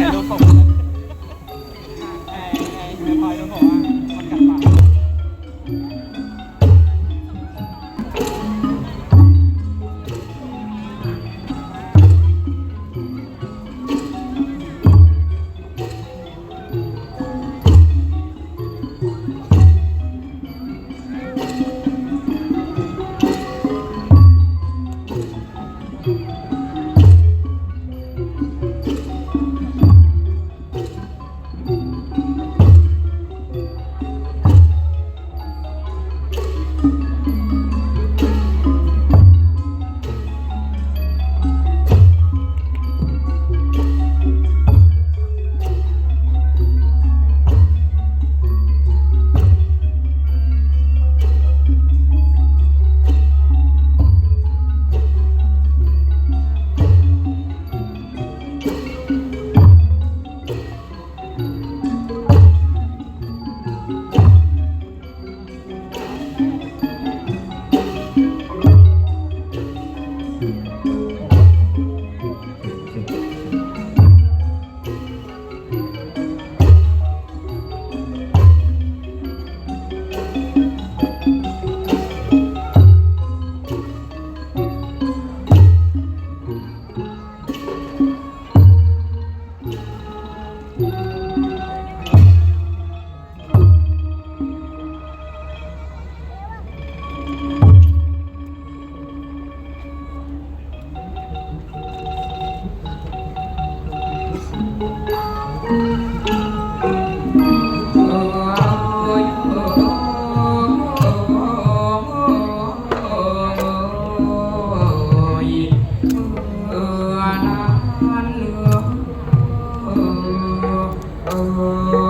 ถ่ายรูปส่ง จึ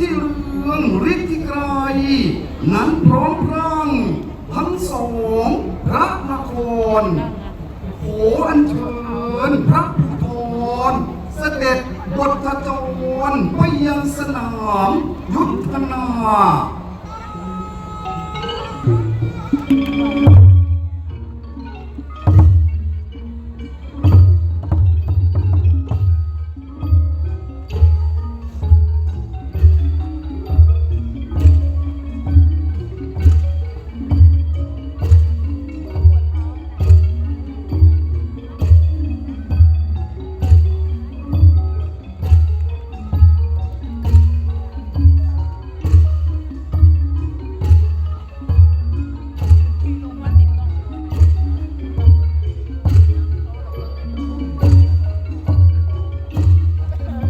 ที่เรืองฤทธิไกรนั้นพร้อมพรังทั้งสองพระนครโหอันเชิญพระผู้ทรเสด็จบทจรไปยังสนามยุทธนา